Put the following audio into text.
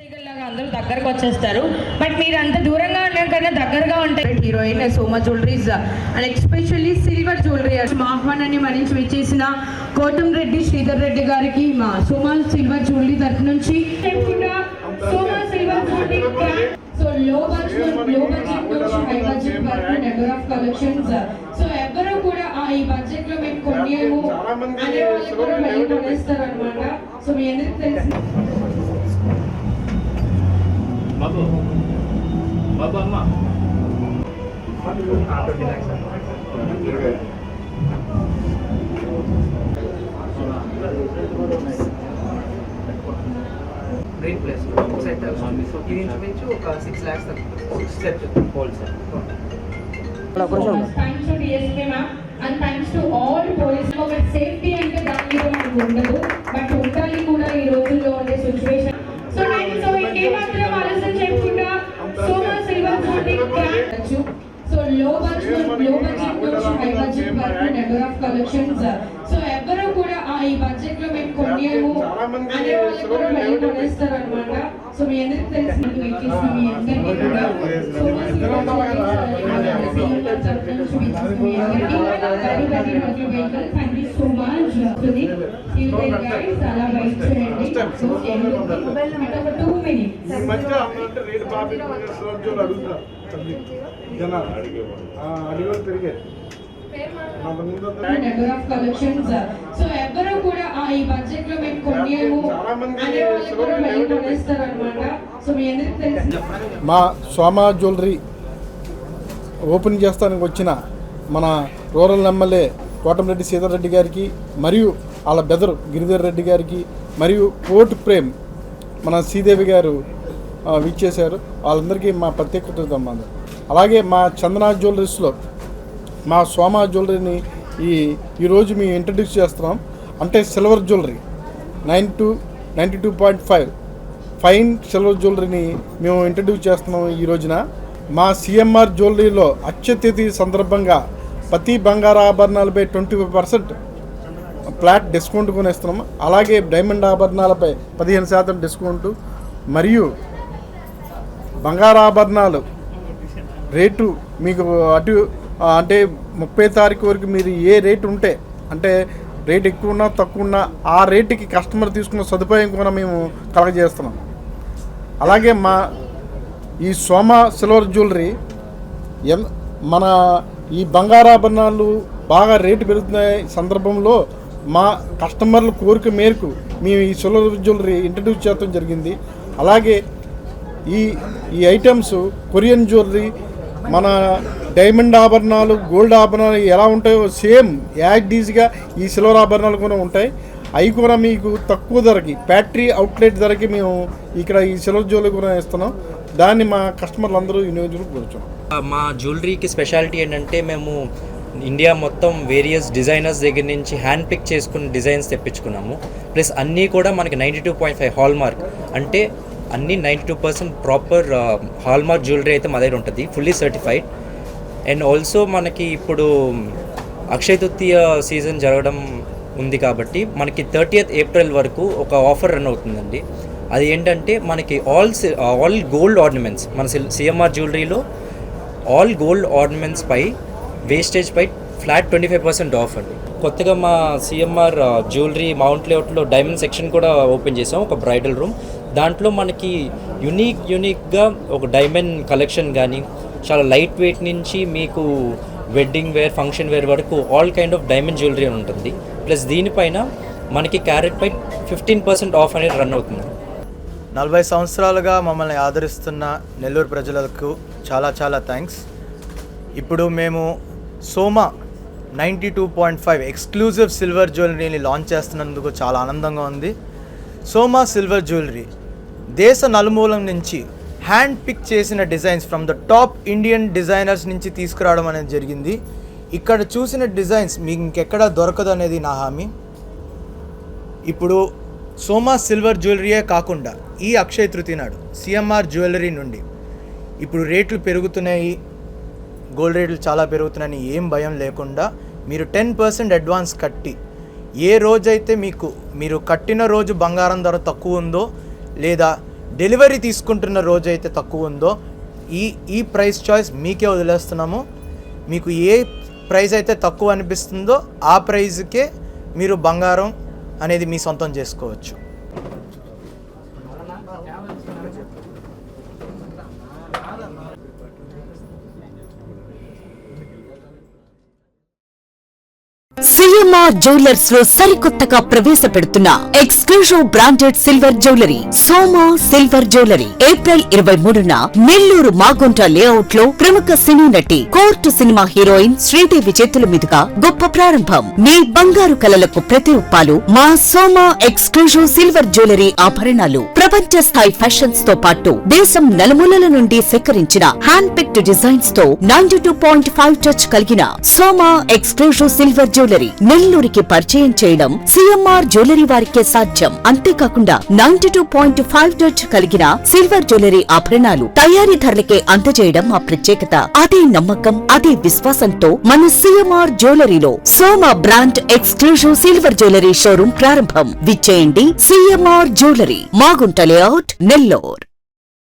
తీగల్లాగా అందరూ దగ్గరకు వచ్చేస్తారు. బట్ మీరు అంత దూరంగా ఉండడం కన్నా దగ్గరగా ఉంటారు heroine Soma jewelleries and especially silver jewellery మా ఆహ్వానాన్ని మరించి విచ్చేసిన కోటం రెడ్డి శ్రీధర్ రెడ్డి గారికి మా సోమా సిల్వర్ జ్యువెలరీ తరఫు నుంచి. సోమా సిల్వర్ జ్యువెలరీ సో లో బడ్జెట్లో బడ్జెట్ నుంచి హై బడ్జెట్ వరకు నెంబర్ ఆఫ్ కలెక్షన్స్ సో ఎవరు కూడా ఆ ఈ బడ్జెట్లో మేము కొనియాము అనే వాళ్ళు కూడా వెళ్ళి కొనేస్తారు అనమాట సో మీ అందరికి తెలిసి. బాబు బాబు అమ్మ గ్రీన్ ప్లేస్ సెట్ ఇది ఇంచుమించు ఒక six lakhs six set wholesale thanks to DSP ma'am and thanks to all police ఒక సేఫ్టీ అంటే దాని మీద మనకు ఉండదు. బట్ ఉండాలి కూడా ఈ కలెక్షన్స్ సో ఎవరు కూడా ఆ ఈ బడ్జెట్లో మేము కొనియాము అనే వాళ్ళు కూడా వెళ్ళి కొనేస్తారు అనమాట సో మీ అందరికి తెలిసి మీకు ఇచ్చేసిన మీ అందరికీ కూడా. Soma silver thank you so much చాలా వెయిట్ చేయండి. ఒక టూ మినిట్స్ ఈ మధ్య కలెక్షన్స్ సో ఎవరు కూడా ఆ ఈ బడ్జెట్లో మేము కొనియాము అనే వాళ్ళు కూడా కొనేస్తారు అనమాట సో మీ అందరికి తెలిసి మా సోమా జ్యువెలరీ ఓపెన్ చేస్తానికి వచ్చిన మన రూరల్ ఎమ్మెల్యే కోటమిరెడ్డి సీతారెడ్డి గారికి మరియు వాళ్ళ బెదరు గిరిధర్ రెడ్డి గారికి మరియు కోర్టు ప్రేమ్ మన శ్రీదేవి గారు విచ్చేశారు. వాళ్ళందరికీ మా ప్రత్యేక కృతజ్ఞతలు అలాగే మా చందన జ్యువెలరీస్లో మా సోమా జ్యువెలరీని ఈ ఈరోజు మేము ఇంట్రడ్యూస్ చేస్తున్నాం. అంటే silver jewellery. Nine two ninety two point five. Fine silver జ్యువెలరీని మేము ఇంట్రడ్యూస్ చేస్తున్నాం ఈ రోజున. మా సిఎంఆర్ జ్యువెలరీలో అత్యతిథి సందర్భంగా ప్రతి బంగారు ఆభరణాలపై twenty five percent flat discount కొనేస్తున్నాం. అలాగే డైమండ్ ఆభరణాలపై పదిహేను శాతం డిస్కౌంట్. మరియు బంగారు ఆభరణాలు రేటు మీకు అటు అంటే ముప్పై తారీఖు వరకు మీరు ఏ రేట్ ఉంటే అంటే రేట్ ఎక్కువ ఉన్నా తక్కువ ఉన్నా ఆ రేటుకి కస్టమర్ తీసుకున్న సదుపాయం కూడా మేము కలగజేస్తున్నాం. అలాగే మా ఈ సోమ సిల్వర్ జ్యువెలరీ ఎన్ మన ఈ బంగారాభరణాలు బాగా రేటు పెరుగుతున్న సందర్భంలో మా కస్టమర్ల కోరిక మేరకు మేము ఈ సిల్వర్ జ్యువెలరీ ఇంట్రడ్యూస్ చేయడం జరిగింది. అలాగే ఈ ఈ ఐటమ్స్ కొరియన్ జ్యువెలరీ మన డైమండ్ ఆభరణాలు గోల్డ్ ఆభరణాలు ఎలా ఉంటాయో సేమ్ యాక్డీజ్గా ఈ సిల్వర్ ఆభరణాలు కూడా ఉంటాయి. అవి కూడా మీకు తక్కువ ధరకి ఫ్యాక్టరీ అవుట్లెట్ ధరకి మేము ఇక్కడ ఈ సిల్వర్ జ్యువెలరీ కూడా ఇస్తున్నాం. దాన్ని మా కస్టమర్లు అందరూ వినియోగించుకోవచ్చు మా జ్యువెలరీకి స్పెషాలిటీ ఏంటంటే మేము ఇండియా మొత్తం వేరియస్ డిజైనర్స్ దగ్గర నుంచి హ్యాండ్ పిక్ చేసుకున్న డిజైన్స్ తెప్పించుకున్నాము. ప్లస్ అన్నీ కూడా మనకి ninety two point five hallmark అంటే అన్ని ninety two percent proper hallmark jewellery అయితే మా దగ్గర ఉంటుంది ఫుల్లీ సర్టిఫైడ్ అండ్ ఆల్సో మనకి ఇప్పుడు అక్షయ తృతీయ సీజన్ జరగడం ఉంది కాబట్టి మనకి థర్టీయత్ ఏప్రిల్ వరకు ఒక ఆఫర్ రన్ అవుతుందండి. అది ఏంటంటే మనకి ఆల్ ఆల్ గోల్డ్ ఆర్నమెంట్స్ మన సిఎంఆర్ జ్యువెలరీలో ఆల్ గోల్డ్ ఆర్నమెంట్స్ పై వేస్టేజ్ పై flat twenty five percent off అండి. కొత్తగా మా సిఎంఆర్ జ్యువెలరీ మౌంట్ లేఅవుట్లో డైమండ్ సెక్షన్ కూడా ఓపెన్ చేసాం ఒక బ్రైడల్ రూమ్ దాంట్లో మనకి యునీక్ యునీక్గా ఒక డైమండ్ కలెక్షన్ కానీ చాలా లైట్ వెయిట్ నుంచి మీకు వెడ్డింగ్ వేర్ ఫంక్షన్ వేర్ వరకు all kind of diamond jewellery ఉంటుంది. ప్లస్ దీనిపైన మనకి క్యారెట్ పై ఫిఫ్టీన్ పర్సెంట్ ఆఫ్ అనేది రన్ అవుతుంది. నలభై సంవత్సరాలుగా మమ్మల్ని ఆదరిస్తున్న నెల్లూరు ప్రజలకు చాలా చాలా థ్యాంక్స్ ఇప్పుడు మేము Soma ninety two point five exclusive silver జ్యువెలరీని launch చేస్తున్నందుకు చాలా ఆనందంగా ఉంది. సోమా సిల్వర్ జ్యువెలరీ దేశ నలుమూలం నుంచి హ్యాండ్ పిక్ చేసిన designs from the top Indian designers నుంచి తీసుకురావడం అనేది జరిగింది. ఇక్కడ చూసిన డిజైన్స్ మీకు ఇంకెక్కడ దొరకదు అనేది నా హామీ. ఇప్పుడు సోమా సిల్వర్ జ్యువెలరీయే కాకుండా ఈ అక్షయ తృతీయ నాడు సిఎంఆర్ జ్యువెలరీ నుండి ఇప్పుడు రేట్లు పెరుగుతున్నాయి. గోల్డ్ రేట్లు చాలా పెరుగుతున్నాయని ఏం భయం లేకుండా మీరు టెన్ పర్సెంట్ అడ్వాన్స్ కట్టి ఏ రోజైతే మీకు మీరు కట్టిన రోజు బంగారం ధర తక్కువ ఉందో లేదా డెలివరీ తీసుకుంటున్న రోజు అయితే తక్కువ ఉందో ఈ ఈ ప్రైస్ చాయిస్ మీకే వదిలేస్తున్నాము. మీకు ఏ ప్రైస్ అయితే తక్కువ అనిపిస్తుందో ఆ ప్రైజ్కే మీరు బంగారం అనేది మీ సొంతం చేసుకోవచ్చు. సిఎంఆర్ జ్యువెలర్స్లో సరికొత్తగా ప్రవేశపెడుతున్న exclusive branded silver jewellery Soma silver jewellery. April ఇరవై మూడున నెల్లూరు మాగుంట లేఅవుట్లో ప్రముఖ సినీ నటి కోర్టు సినిమా హీరోయిన్ శ్రీదేవి చేతుల మీదుగా గొప్ప ప్రారంభం. మీ బంగారు కలలకు ప్రతి ఉప్పాలు మా సోమా ఎక్స్క్లూజివ్ సిల్వర్ జ్యువెలరీ ఆభరణాలు. ప్రపంచ స్థాయి ఫ్యాషన్స్తో పాటు దేశం నలుమూలల నుండి సేకరించిన hand picked డిజైన్స్తో ninety two point five touch కలిగిన సోమా ఎక్స్క్లూజివ్ సిల్వర్ జ్యువెలరీ. నెల్లూరికి పరిచయం చేయడం సిఎంఆర్ జ్యువెలరీ వారికే సాధ్యం. అంతేకాకుండా ninety two point five touch కలిగిన సిల్వర్ జ్యువెలరీ ఆభరణాలు తయారీ ధరలకే అందజేయడం మా ప్రత్యేకత. అదే నమ్మకం అదే విశ్వాసంతో మన CMR జ్యువెలరీలో Soma brand exclusive silver jewellery showroom ప్రారంభం. విచ్చేయండి CMR jewellery. Magunta layout Nellore.